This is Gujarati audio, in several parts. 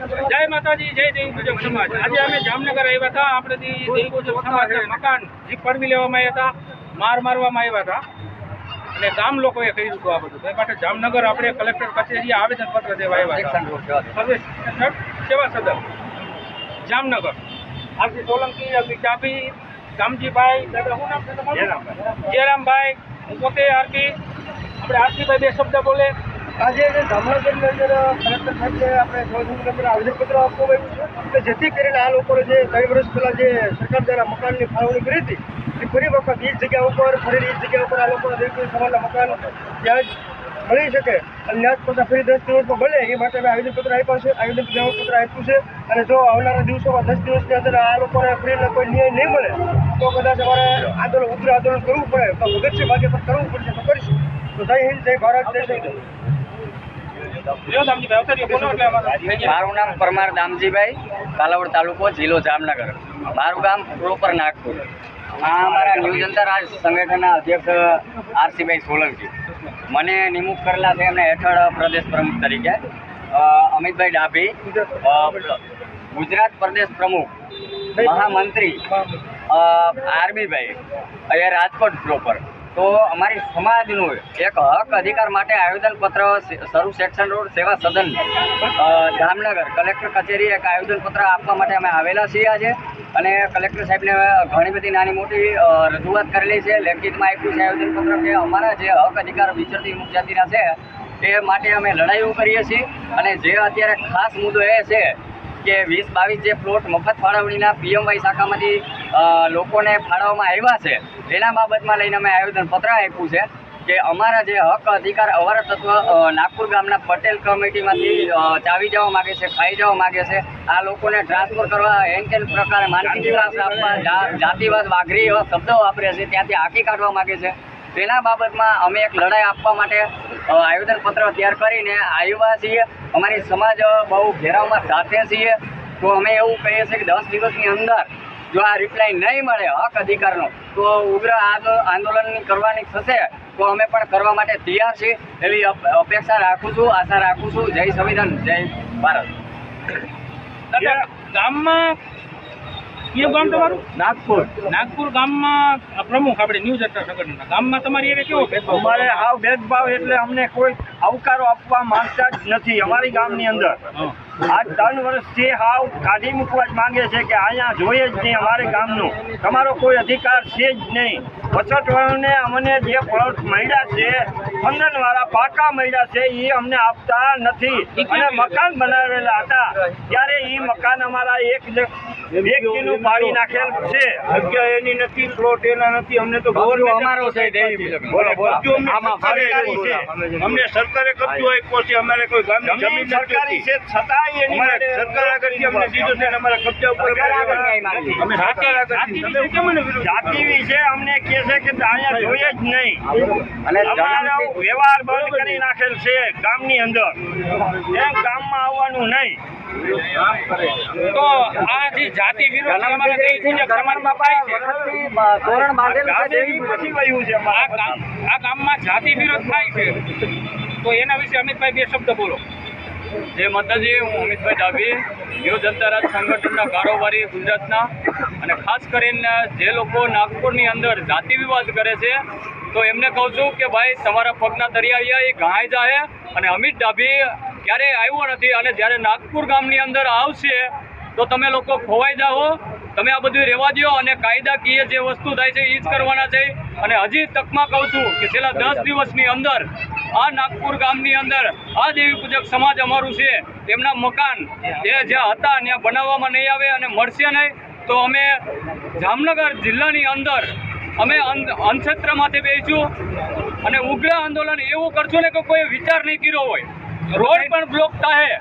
જય માતાજી જય દેવી મુજબ સમાજ. આજે અમે જામનગર આવ્યા હતા. આપણે દેવી પૂજક સમાજના મકાન જે પડવી લેવામાં આવ્યા હતા માર મારવામાં આવ્યા હતા. અને ગામ લોકોએ કર્યું હતું આ બધું. એ માટે જામનગર આપણે કલેક્ટર કચેરીએ આવેદનપત્ર દેવા આવ્યા સેવા સદન? જામનગર. આરસી સોલંકી અભી ચાપી ગામજીભાઈ દાદા શું નામ છે તમારું? જયરામભાઈ. હું પોતે આરપી આપણે આરસીભાઈ બે શબ્દ બોલે. આજે જામનગરની અંદર કલેક્ટર સાહેબને આપણે નંબર આવેદનપત્ર આપવામાં આવ્યું છે કે જેથી કરીને આ લોકોને જે ત્રણ વર્ષ પહેલાં જે સરકાર દ્વારા મકાનની ફાળવણી કરી હતી, એ ફરી વખત એ જગ્યા ઉપર, ફરી એ જગ્યા ઉપર આ લોકોને દેવકી સમાજના મકાન ત્યાં જ મળી શકે અને ન્યાજ પછી ફરી દસ દિવસમાં મળે એ માટે અમે આવેદનપત્ર આપ્યા છે, આવેદનપત્ર આપ્યું છે. અને જો આવનારા દિવસોમાં દસ દિવસની અંદર આ લોકોને ફ્રીને કોઈ ન્યાય નહીં મળે, તો કદાચ અમારે આંદોલન, ઉગ્ર આંદોલન કરવું પડે, તો ભગતસિંહ ભાગે પણ કરવું પડશે, તો કરીશું. તો જય હિન્દ, જય ભારત, જય સંવિધાન લ્યો દામજીભાઈ અવતરીઓ બોલો એટલે અમારે મારું નામ પરમાર દામજીભાઈ કાલાવડ તાલુકો જિલ્લો જામનગર. મારું ગામ પ્રોપર નાગપુર. આ અમારા ન્યૂ જનતા રાજ સંગઠનના અધ્યક્ષ આરસીભાઈ સોલંકી. મને નિમણૂક કરેલા છે એમને હેઠળ પ્રદેશ પ્રમુખ તરીકે. અમિતભાઈ ડાભી. ગુજરાત પ્રદેશ પ્રમુખ, મહામંત્રી આરબીભાઈ અહીંયા રાજકોટ પ્રોપર તો અમારી સમાજનું એક હક અધિકાર માટે આવેદનપત્ર શરૂ સેક્શન રોડ સેવા સદન જામનગર. કલેક્ટર કચેરી એક આવેદનપત્ર આપવા માટે અમે આવેલા છીએ આજે. અને કલેક્ટર સાહેબને ઘણી બધી નાની મોટી રજૂઆત કરેલી છે. લેખિતમાં આપ્યું છે આવેદનપત્ર કે અમારા જે હક અધિકાર વિચરતી જાતિના છે એ માટે અમે લડાઈઓ કરીએ છીએ. અને જે અત્યારે ખાસ મુદ્દો એ છે કે વીસ બાવીસ જે પ્લોટ મફત ફાળવણીના પીએમવાય શાખામાંથી લોકોને ફાળવવામાં આવ્યા છે એના બાબતમાં લઈને અમે આવેદનપત્ર આપ્યું છે કે અમારા જે હક, અધિકાર, અવર તત્વ નાગપુર ગામના પટેલ કમિટીમાંથી ચાવી જવા માગે છે, ખાઈ જવા માગે છે. આ લોકોને ટ્રાન્સફર કરવા એન કેન પ્રકારે માનસિક ત્રાસ આપવા જાતિવાદ, વાઘરી એવા શબ્દો વાપરે છે, ત્યાંથી હાંકી કાઢવા માગે છે. તેના બાબતમાં અમે એક લડાઈ આપવા માટે આવેદનપત્ર તૈયાર કરીને આવ્યા છીએ. અમારી સમાજ બહુ ઘેરાવમાં સાથે છીએ. તો અમે એવું કહીએ છીએ કે દસ દિવસની અંદર જો આ રિપ્લાય નહીં મળે, હક અધિકારનો, તો ઉગ્ર આંદો- આંદોલન કરવાની થશે. તો અમે પણ કરવા માટે તૈયાર છીએ. એવી અપ- અપેક્ષા રાખું છું, આશા રાખું છું. જય સંવિધાન, જય ભારત. ગામમાં કયું ગામ તમારું? નાગપુર. નાગપુર ગામમાં પ્રમુખ આપણે ન્યૂ જનતા સંગઠનના. ગામમાં તમારી એવે કેવો ભેદભાવ? અમારે હાવ ભેદભાવ એટલે અમને કોઈ આવકારો આપવા માંગતા જ નથી અમારી ગામની અંદર. આજ ત્રણ વર્ષથી હાવ કાઢી મૂકવા જ માંગે છે કે અહીંયા જોઈએ જ નહીં અમારે ગામનું. તમારો કોઈ અધિકાર છે જ નહીં. પછાતવાળાને અમને જે પ્લોટ મળ્યા છે સ્પંદનવાળા પાકા મળ્યા છે એ અમને આપતા નથી. અને મકાન બનાવેલા હતા. ત્યારે મકાન અમારા એક વ્યક્તિનું પાડી નાખેલ છે. જગ્યા એની નથી પ્લોટ એના નથી અમને તો ગવર્મેન્ટ અમારો છે અમને આમાં સરકારી ફરે છે. એવું અમને સરકારે કબજો આપ્યો છે અમારે કોઈ ગામની જમીન સરકારી છે છતાંય એની અમારે સરકાર આગળ અમને દીધું છે અમારા કબજા ઉપર. અમે સરકાર અમને કે છે કે અહીંયા જોઈએ જ નહીં. અને અમારો વ્યવહાર બંધ કરી નાખેલ છે ગામની અંદર. એમ ગામમાં આવવાનું નહીં. તો આ જે જાતિ વિરોધ છે અમારા સમાજમાં છે બાંધેલું છે છે આ ગામ આ ગામમાં જાતિ વિરોધ થાય છે. તો એના વિશે અમિતભાઈ બે શબ્દ બોલો. જય માતાજી હું અમિતભાઈ ડાભી ન્યૂ જનતા રાજ સંગઠનના કારોબારી ગુજરાતના અને ખાસ કરીને જે લોકો નાગપુરની અંદર જાતિ વિવાદ કરે છે તો એમને કહું છું કે ભાઈ તમારા પગના દરિયા એ ઘાય જાય અને અમિત ડાભી ક્યારેય આવ્યો નથી અને જ્યારે નાગપુર ગામની અંદર આવશે, તો તમે લોકો ખોવાઈ જાઓ, તમે આ બધું રહેવા દો અને કાયદાકીય જે વસ્તુ થાય છે એ જ કરવાના છે. અને હજી તકમાં કહું છું કે છેલ્લા દસ દિવસની અંદર આ નાગપુર ગામની અંદર આ દેવી પૂજક સમાજ અમારું છે, તેમના મકાન જે જ્યાં હતા ત્યાં બનાવવામાં નહીં આવે અને મળશે નહીં. તો અમે જામનગર જિલ્લાની અંદર અમે અન- અનક્ષેત્રમાંથી બેસીશું અને ઉગ્ર આંદોલન એવું કરશું ને કે કોઈ વિચાર નહીં કર્યો હોય. રોડ પણ બ્લોક થાય.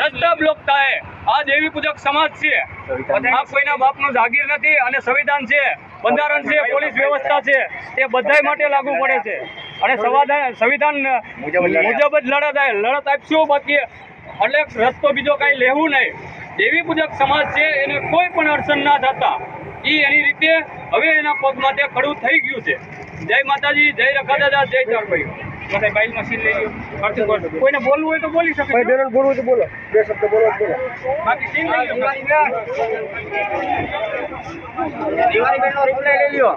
રસ્તા બ્લોક થાય. આ દેવી પૂજક સમાજ છે. આ કોઈના બાપનું જાગીર નથી અને સંવિધાન છે. બંધારણ છે પોલીસ વ્યવસ્થા છે. તે બધા માટે લાગુ પડે છે. અને સંવિધાન મુજબ જ લડત લડત આપશું બાકી. એટલે રસ્તો બીજો કાંઈ લેવું નહીં. દેવી પૂજક સમાજ છે એને કોઈ પણ અડચણ ના થતા એ એની રીતે હવે એના પગ માટે ખડું થઈ ગયું છે. જય માતાજી જય રખા દાદા જય ચારભાઈ. બધા બાઇલ મશીન લઈ લો ફરતી કોઈને બોલવું હોય તો બોલી શકે. ભાઈ બેનન બોલવું તો બોલો. બે શબ્દ બોલો બોલો. બાકી સીન લઈ લો દિવાળી બેનનો રિપ્લાય લઈ લ્યો.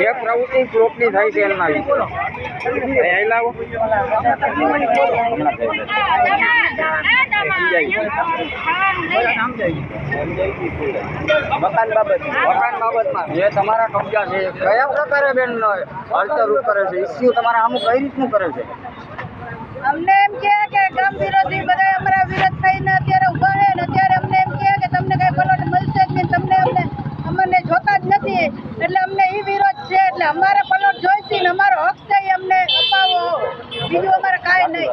જે પ્રવૃત્તિ પ્રોપની થાય છે એના વિશે અહીં લાવો. મકાન બાબત. મકાન બાબતમાં. જે તમારા કબજા છે કયા પ્રકારે બેન હલચલ કરે છે ઇસ્યુ તમારા અમુક કઈ રીતનું કરે છે? અમને એમ કહે કે ગામ વિરોધી બધા અમારા વિરોધ થઈને અત્યારે ઊભા છે ને અત્યારે અમને એમ કહે કે તમને કઈ પલોટ મળશે જ નહીં, તમને અમને અમને જોતા જ નથી. એટલે અમને એ વિરોધ છે, એટલે અમારે પલોટ જોઈશે ને અમારો હક છે એ અમને અપાવો. બીજું અમારે કાંઈ નહીં.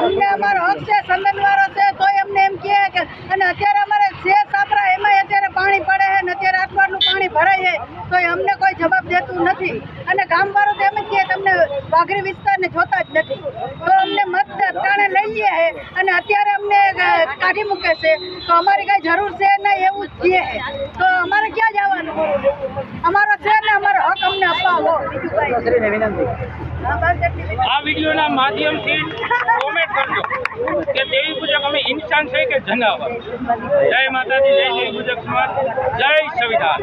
અમને અમારો હક છે સંગનવારો છે, તોય અમને એમ કહે કે અને અત્યારે અમારે છે સાપરા એમાંય અત્યારે પાણી પડે છે ને અત્યારે આટલું પાણી ભરાય છે તોય અમને કોઈ જવાબ દેતું નથી અને ગામવાળો તો એમ જ કહે તમને વાઘરી વિસ્તારને જોતા જ નથી. તો અમને મત અટાણે લઈ લે છે અને અત્યારે અમને કાઢી મૂકે છે. તો અમારી કાંઈ જરૂર છે નહીં એવું જ છે. તો અમારે ક્યાં જવાનું? અમારો છે ને અમારો હક અમને અપાવો. આ વિડીયોના માધ્યમથી કોમેન્ટ કરજો કે દેવી પૂજક અમે ઇન્સાન છે કે જનાવર? જય માતાજી, જય દેવી પૂજક જય સંવિધાન.